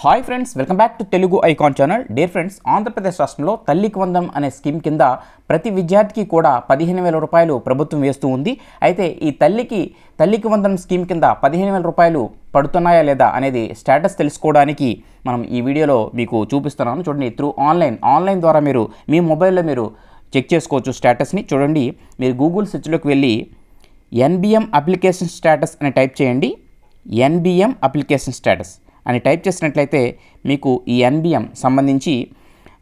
Hi friends welcome back to Telugu icon channel dear friends Andhra Pradesh రాష్ట్రంలో తల్లికి వందనం అనే స్కీమ్ కింద ప్రతి విద్యార్థికి కూడా పదిహేను వేల రూపాయలు ప్రభుత్వం వేస్తూ ఉంది. అయితే ఈ తల్లికి తల్లికి వందనం స్కీమ్ కింద పదిహేను వేల రూపాయలు పడుతున్నాయా లేదా అనేది స్టేటస్ తెలుసుకోవడానికి మనం ఈ వీడియోలో మీకు చూపిస్తున్నాను. చూడండి త్రూ ఆన్లైన్ ఆన్లైన్ ద్వారా మీరు మీ మొబైల్లో మీరు చెక్ చేసుకోవచ్చు స్టేటస్ని. చూడండి మీరు గూగుల్ సెర్చ్లోకి వెళ్ళి ఎన్బిఎం అప్లికేషన్ స్టేటస్ అని టైప్ చేయండి. ఎన్బిఎం అప్లికేషన్ స్టేటస్ అని టైప్ చేసినట్లయితే మీకు ఈ ఎన్బిఎం సంబంధించి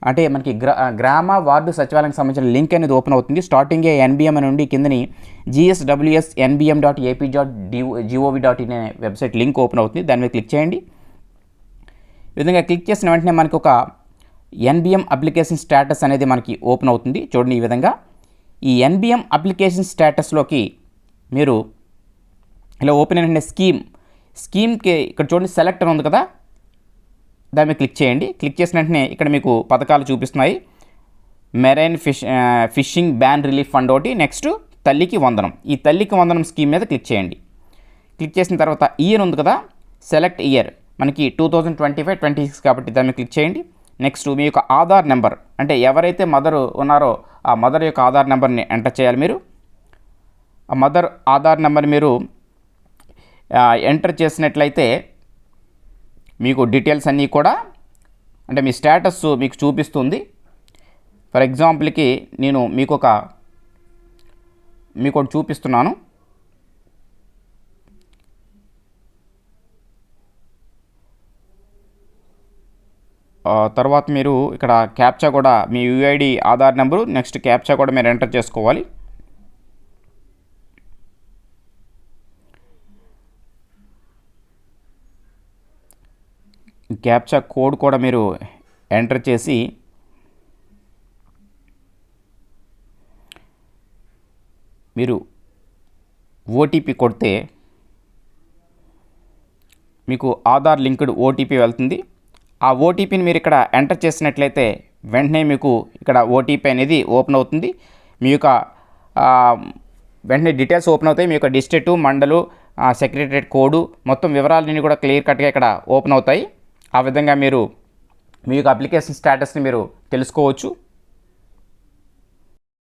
అంటే మనకి గ్రా గ్రామ వార్డు సచివాలయానికి సంబంధించిన లింక్ అనేది ఓపెన్ అవుతుంది. స్టార్టింగే ఎన్బిఎం అని కిందని GSWS NBM dot AP dot GOV dot in అనే వెబ్సైట్ లింక్ ఓపెన్ అవుతుంది. దాని మీద క్లిక్ చేయండి. ఈ విధంగా క్లిక్ చేసిన వెంటనే మనకి ఒక ఎన్బిఎం అప్లికేషన్ స్టేటస్ అనేది మనకి ఓపెన్ అవుతుంది. చూడండి ఈ విధంగా. ఈ ఎన్బిఎం అప్లికేషన్ స్టేటస్లోకి మీరు ఇలా ఓపెన్ అయిన స్కీమ్ స్కీమ్కి ఇక్కడ చూడండి సెలెక్ట్ అని ఉంది కదా. దాని మీద క్లిక్ చేయండి. క్లిక్ చేసిన వెంటనే ఇక్కడ మీకు పథకాలు చూపిస్తున్నాయి. Marine fish fishing ban relief fund ఒకటి నెక్స్ట్ తల్లికి వందనం. ఈ తల్లికి వందనం స్కీమ్ మీద క్లిక్ చేయండి. క్లిక్ చేసిన తర్వాత ఇయర్ ఉంది కదా. Select year. మనకి two thousand twenty five twenty six కాబట్టి దాన్ని క్లిక్ చేయండి. నెక్స్ట్ మీ యొక్క ఆధార్ నెంబర్. అంటే ఎవరైతే మదర్ ఉన్నారో ఆ మదర్ యొక్క ఆధార్ నెంబర్ని ఎంటర్ చేయాలి మీరు. ఆ మదర్ ఆధార్ నెంబర్ మీరు ఎంటర్ చేసినట్లయితే మీకు డీటెయిల్స్ అన్నీ కూడా అంటే మీ స్టేటస్ మీకు చూపిస్తుంది. ఫర్ ఎగ్జాంపుల్కి నేను మీకు ఒక మీకు ఒకటి చూపిస్తున్నాను తర్వాత మీరు ఇక్కడ క్యాప్చా కూడా మీ UID Aadhaar number next captcha కూడా మీరు ఎంటర్ చేసుకోవాలి. క్యాప్చా కోడ్ కూడా మీరు ఎంటర్ చేసి మీరు ఓటీపీ కొడితే మీకు ఆధార్ లింక్డ్ ఓటీపీ వెళ్తుంది. ఆ ఓటీపీని మీరు ఇక్కడ ఎంటర్ చేసినట్లయితే వెంటనే మీకు ఇక్కడ ఓటీపీ అనేది ఓపెన్ అవుతుంది. మీ యొక్క వెంటనే డీటెయిల్స్ ఓపెన్ అవుతాయి. మీ యొక్క డిస్ట్రిక్టు మండలు సెక్రటరేట్ కోడు మొత్తం వివరాలన్నీ కూడా క్లియర్ కట్గా ఇక్కడ ఓపెన్ అవుతాయి. ఆ విధంగా మీరు మీ యొక్క అప్లికేషన్ స్టేటస్ని మీరు తెలుసుకోవచ్చు.